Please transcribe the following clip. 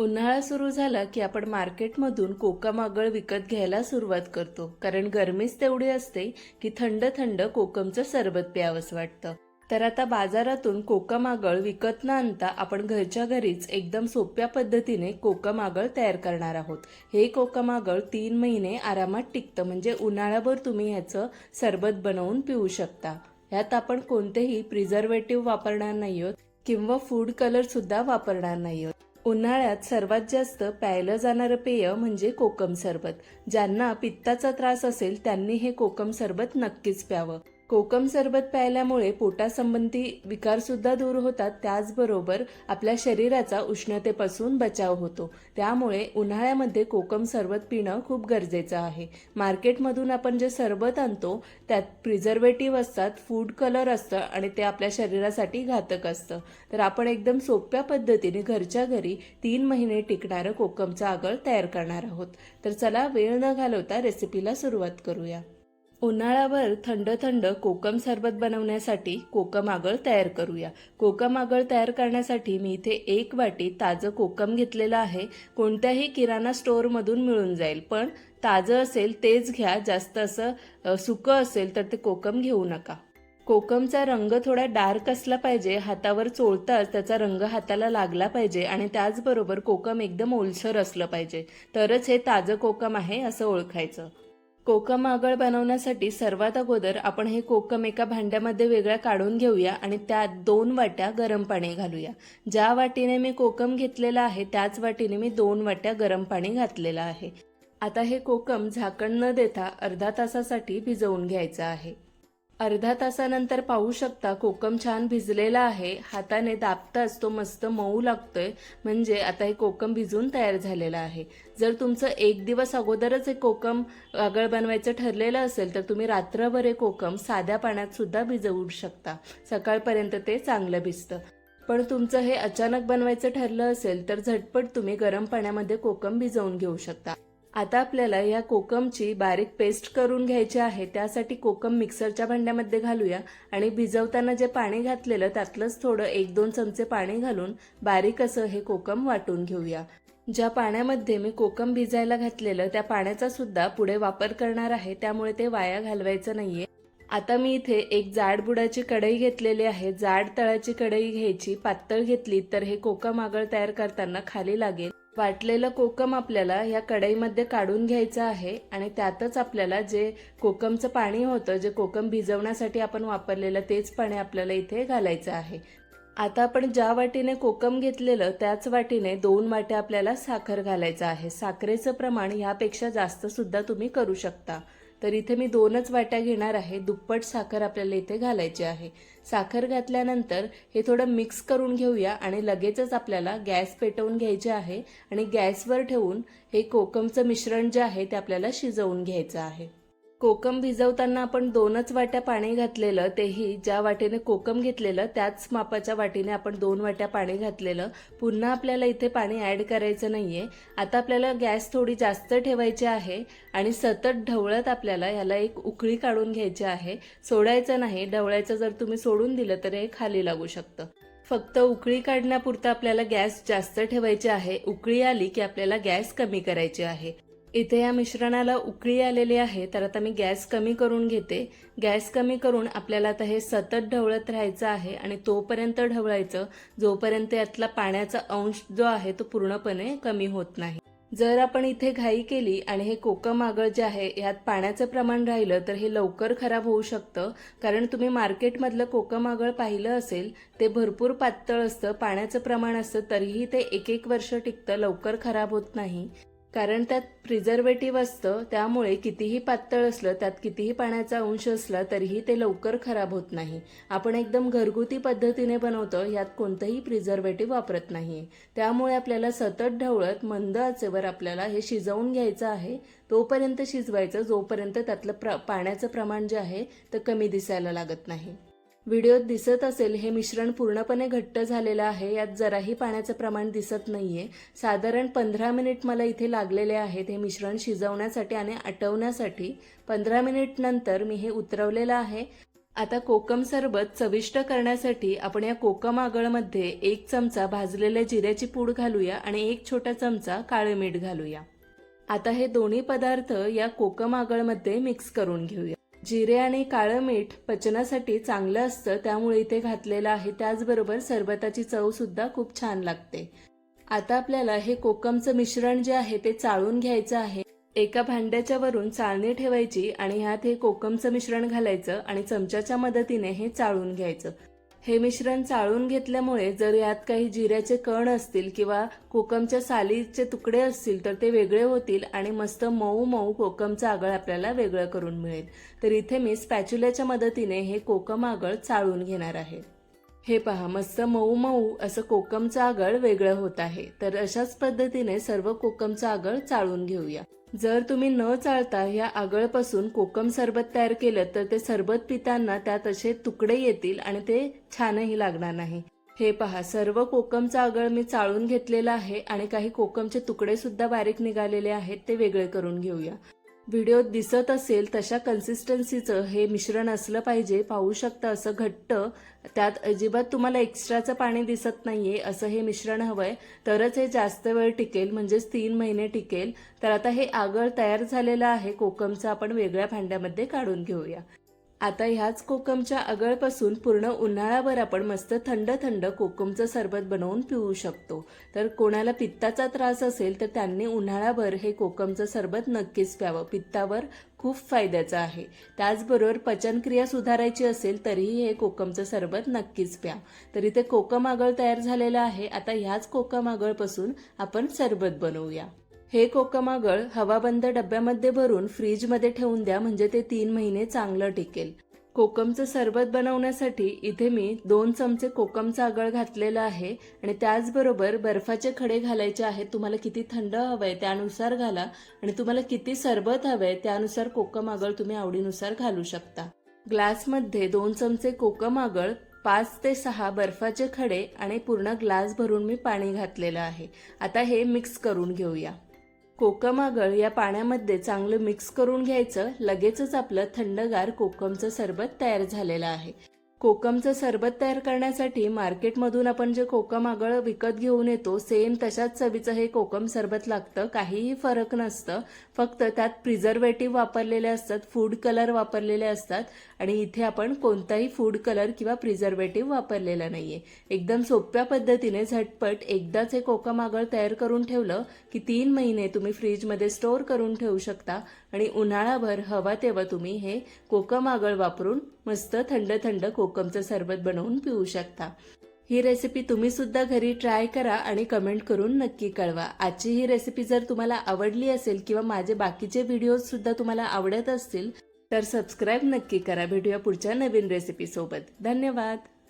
उन्हाळा सुरू झाला की आपण मार्केटमधून कोकमागळ विकत घ्यायला सुरुवात करतो. कारण गरमीच तेवढी असते की थंड थंड कोकमचं सरबत प्यावंच वाटतं. तर आता बाजारातून कोकमागळ विकत न आणता आपण घरच्या घरीच एकदम सोप्या पद्धतीने कोकमागळ तयार करणार आहोत. हे कोकमागळ तीन महिने आरामात टिकतं म्हणजे उन्हाळ्याभर तुम्ही ह्याचं सरबत बनवून पिऊ शकता. ह्यात आपण कोणतेही प्रिझर्वेटिव्ह वापरणार नाही आहोत किंवा फूड कलर सुद्धा वापरणार नाही आहोत. उन्हाळ्यात सर्वात जास्त प्यायलं जाणारं पेय म्हणजे कोकम सरबत. ज्यांना पित्ताचा त्रास असेल त्यांनी हे कोकम सरबत नक्कीच प्यावं. कोकम सरबत प्यायल्यामुळे पोटासंबंधी विकार सुद्धा दूर होतात. त्याचबरोबर आपल्या शरीराचा उष्णतेपासून बचाव होतो. त्यामुळे उन्हाळ्यामध्ये कोकम सरबत पिणं खूप गरजेचं आहे. मार्केटमधून आपण जे सरबत आणतो त्यात प्रिझर्वेटिव्ह असतात फूड कलर असतं आणि ते आपल्या शरीरासाठी घातक असतं. तर आपण एकदम सोप्या पद्धतीने घरच्या घरी तीन महिने टिकणारं कोकमचं आगळ तयार करणार आहोत. तर चला वेळ न घालवता रेसिपीला सुरुवात करूया. उन्हाळ्यावर थंड थंड कोकम सरबत बनवण्यासाठी कोकम आगळ तयार करूया. कोकम आगळ तयार करण्यासाठी मी इथे एक वाटी ताजं कोकम घेतलेलं आहे. कोणत्याही किराणा स्टोअरमधून मिळून जाईल पण ताजं असेल तेच घ्या. जास्त असं सुकं असेल तर ते कोकम घेऊ नका. कोकमचा रंग थोडा डार्क असला पाहिजे हातावर चोळताच त्याचा रंग हाताला लागला पाहिजे आणि त्याचबरोबर कोकम एकदम ओलसर असलं पाहिजे. तरच हे ताजं कोकम आहे असं ओळखायचं. कोकम आगळ बनवण्यासाठी सर्वात अगोदर आपण हे कोकम एका भांड्यामध्ये वेगळ्या काढून घेऊया आणि त्यात दोन वाट्या गरम पाणी घालूया. ज्या वाटीने मी कोकम घेतलेला आहे त्याच वाटीने मी दोन वाट्या गरम पाणी घातलेलं आहे. आता हे कोकम झाकण न देता अर्धा तासासाठी भिजवून घ्यायचं आहे. अर्धा तासानंतर पाहू शकता कोकम छान भिजलेला आहे. हाताने दाबताच तो मस्त मऊ लागतोय. म्हणजे आता हे कोकम भिजून तयार झालेलं आहे. जर तुमचं एक दिवस अगोदरच हे कोकम आगळ बनवायचं ठरलेलं असेल तर तुम्ही रात्रभर हे कोकम साध्या पाण्यात सुद्धा भिजवू शकता. सकाळपर्यंत ते चांगलं भिजतं. पण तुमचं हे अचानक बनवायचं ठरलं असेल तर झटपट तुम्ही गरम पाण्यामध्ये कोकम भिजवून घेऊ शकता. आता आपल्याला या कोकमची बारीक पेस्ट करून घ्यायची आहे. त्यासाठी कोकम मिक्सरच्या भांड्यामध्ये घालूया. आणि भिजवताना जे पाणी घातलेलं त्यातलंच थोडं एक दोन चमचे पाणी घालून बारीक असं हे कोकम वाटून घेऊया. ज्या पाण्यामध्ये मी कोकम भिजायला घातलेलं त्या पाण्याचा सुद्धा पुढे वापर करणार आहे. त्यामुळे ते वाया घालवायचं नाहीये. आता मी इथे एक जाड बुडाची कढई घेतलेली आहे. जाड तळाची कढई घ्यायची. पातळ घेतली तर हे कोकम आगळ तयार करताना खाली लागेल. वाटलेलं कोकम आपल्याला या कढईमध्ये काढून घ्यायचं आहे आणि त्यातच आपल्याला जे कोकमचं पाणी होतं जे कोकम भिजवण्यासाठी आपण वापरलेलं तेच पाणी आपल्याला इथे घालायचं आहे. आता आपण ज्या वाटीने कोकम घेतलेलं त्याच वाटीने दोन वाट्या आपल्याला साखर घालायचं आहे. साखरेचं प्रमाण ह्यापेक्षा जास्त सुद्धा तुम्ही करू शकता. तर इथे मी दोनच वाट्या घेणार आहे. दुप्पट साखर आपल्याला इथे घालायची आहे. साखर घातल्यानंतर हे थोडं मिक्स करून घेऊया आणि लगेचच आपल्याला गॅस पेटवून घ्यायचे आहे आणि गॅसवर ठेवून हे कोकमचं मिश्रण जे आहे ते आपल्याला शिजवून घ्यायचं आहे. कोकम भिजवताना आपण दोनच वाट्या पाणी घातलेलं तेही ज्या वाटेने कोकम घेतलेलं त्याच मापाच्या वाटीने आपण दोन वाट्या पाणी घातलेलं. पुन्हा आपल्याला इथे पाणी ॲड करायचं नाही आहे आता आपल्याला गॅस थोडी जास्त ठेवायची आहे आणि सतत ढवळत आपल्याला याला एक उकळी काढून घ्यायची आहे. सोडायचं नाही ढवळायचं जर तुम्ही सोडून दिलं तर हे खाली लागू शकतं. फक्त उकळी काढण्यापुरतं आपल्याला गॅस जास्त ठेवायची आहे. उकळी आली की आपल्याला गॅस कमी करायची आहे. इथे या मिश्रणाला उकळी आलेली आहे तर आता मी गॅस कमी करून घेते. गॅस कमी करून आपल्याला आता हे सतत ढवळत राहायचं आहे आणि तोपर्यंत ढवळायचं जोपर्यंत यातला पाण्याचा अंश जो आहे तो पूर्णपणे कमी होत नाही. जर आपण इथे घाई केली आणि हे कोकम आगळ जे आहे यात पाण्याचं प्रमाण राहिलं तर हे लवकर खराब होऊ शकतं. कारण तुम्ही मार्केटमधलं कोकम आगळ पाहिलं असेल ते भरपूर पातळ असतं पाण्याचं प्रमाण असतं तरीही ते एक एक वर्ष टिकतं लवकर खराब होत नाही. कारण त्यात प्रिझर्वेटिव्ह असतं त्यामुळे कितीही पातळ असलं त्यात कितीही पाण्याचा अंश असला तरीही ते लवकर खराब होत नाही. आपण एकदम घरगुती पद्धतीने बनवतो यात कोणतंही प्रिझर्वेटिव्ह वापरत नाही त्यामुळे आपल्याला सतत ढवळत मंद आचेवर आपल्याला हे शिजवून घ्यायचं आहे. तोपर्यंत शिजवायचं जोपर्यंत त्यातलं प्र पाण्याचं प्रमाण जे आहे ते कमी दिसायला लागत नाही. व्हिडिओत दिसत असेल हे मिश्रण पूर्णपणे घट्ट झालेलं आहे यात जराही पाण्याचं प्रमाण दिसत नाहीये. साधारण पंधरा मिनिट मला इथे लागलेले आहेत हे मिश्रण शिजवण्यासाठी आणि आटवण्यासाठी. पंधरा मिनिट नंतर मी हे उतरवलेलं आहे. आता कोकम सरबत चविष्ट करण्यासाठी आपण या कोकम आगळमध्ये एक चमचा भाजलेल्या जिऱ्याची पूड घालूया आणि एक छोटा चमचा काळे मीठ घालूया. आता हे दोन्ही पदार्थ या कोकम आगळमध्ये मिक्स करून घेऊया. जिरे आणि काळं मीठ पचनासाठी चांगलं असतं त्यामुळे इथे घातलेलं आहे. त्याचबरोबर सरबताची चव सुद्धा खूप छान लागते. आता आपल्याला हे कोकमचं मिश्रण जे आहे ते चाळून घ्यायचं आहे. एका भांड्याच्या वरून चाळणी ठेवायची आणि ह्यात हे कोकमचं मिश्रण घालायचं आणि चमच्याच्या मदतीने हे चाळून घ्यायचं. हे मिश्रण चाळून घेतल्यामुळे जर यात काही जिऱ्याचे कण असतील किंवा कोकमच्या सालीचे तुकडे असतील तर ते वेगळे होतील आणि मस्त मऊ मऊ कोकमचं आगळ आपल्याला वेगळं करून मिळेल. तर इथे मी स्पॅच्युल्याच्या मदतीने हे कोकम आगळ चाळून घेणार आहे. हे पहा मस्त मऊ मऊ असं कोकमचं आगळ वेगळं होत आहे. तर अशाच पद्धतीने सर्व कोकमचं आगळ चाळून घेऊया. जर तुम्ही न चाळता या आगळपासून कोकम सरबत तयार केलं तर ते सरबत पिताना त्यात असे तुकडे येतील आणि ते छानही लागणार नाही. हे पहा सर्व कोकमचं आगळ मी चाळून घेतलेलं आहे आणि काही कोकमचे तुकडे सुद्धा बारीक निघालेले आहेत ते वेगळे करून घेऊया. व्हिडिओत दिसत असेल तशा कन्सिस्टन्सीचं हे मिश्रण असलं पाहिजे. पाहू शकता असं घट्ट त्यात अजिबात तुम्हाला एक्स्ट्राचं पाणी दिसत नाहीये असं हे मिश्रण हवंय. तरच हे जास्त वेळ टिकेल म्हणजेच तीन महिने टिकेल. तर आता हे आगळ तयार झालेलं आहे कोकमचं आपण वेगळ्या भांड्यामध्ये काढून घेऊया. आता ह्याच कोकमच्या आगळपासून पूर्ण उन्हाळ्याभर आपण मस्त थंड थंड कोकमचं सरबत बनवून पिऊ शकतो. तर कोणाला पित्ताचा त्रास असेल तर त्यांनी उन्हाळ्याभर हे कोकमचं सरबत नक्कीच प्यावं. पित्तावर खूप फायद्याचं आहे. त्याचबरोबर पचनक्रिया सुधारायची असेल तरीही हे कोकमचं सरबत नक्कीच प्या. तर इथे कोकम आगळ तयार झालेलं आहे. आता ह्याच कोकम आगळपासून आपण सरबत बनवूया. हे कोकमागळ हवाबंद डब्यामध्ये भरून फ्रीजमध्ये ठेवून द्या म्हणजे ते तीन महिने चांगलं टिकेल. कोकमचं सरबत बनवण्यासाठी इथे मी दोन चमचे कोकमचं आगळ घातलेलं आहे आणि त्याचबरोबर बर्फाचे खडे घालायचे आहेत. तुम्हाला किती थंड हवंय त्यानुसार घाला आणि तुम्हाला किती सरबत हवंय त्यानुसार कोकम आगळ तुम्ही आवडीनुसार घालू शकता. ग्लासमध्ये दोन चमचे कोकम आगळ पाच ते सहा बर्फाचे खडे आणि पूर्ण ग्लास भरून मी पाणी घातलेलं आहे. आता हे मिक्स करून घेऊया. कोकमागळ या पाण्यामध्ये चांगलं मिक्स करून घ्यायचं. लगेचच आपलं थंडगार कोकमचं सरबत तयार झालेलं आहे. कोकमचं सरबत तयार करण्यासाठी मार्केटमधून आपण जे कोकम आगळ विकत घेऊन येतो सेम तशाच चवीचं हे कोकम सरबत लागतं. काहीही फरक नसतं. फक्त त्यात प्रिझर्वेटिव्ह वापरलेले असतात फूड कलर वापरलेले असतात आणि इथे आपण कोणताही फूड कलर किंवा प्रिझर्वेटिव्ह वापरलेला नाहीये. एकदम सोप्या पद्धतीने झटपट एकदाच हे कोकम आगळ तयार करून ठेवलं की तीन महिने तुम्ही फ्रीजमध्ये स्टोअर करून ठेवू शकता. आणि उन्हाळाभर हवा तेव्हा तुम्ही हे कोकम आगळ वापरून मस्त थंड थंड कोकमचं सरबत बनवून पिऊ शकता. ही रेसिपी तुम्ही सुद्धा घरी ट्राय करा आणि कमेंट करून नक्की कळवा. आजची ही रेसिपी जर तुम्हाला आवडली असेल किंवा माझे बाकीचे व्हिडिओज सुद्धा तुम्हाला आवडत असतील तर सबस्क्राईब नक्की करा. भेटूया पुढच्या नवीन रेसिपी सोबत. धन्यवाद!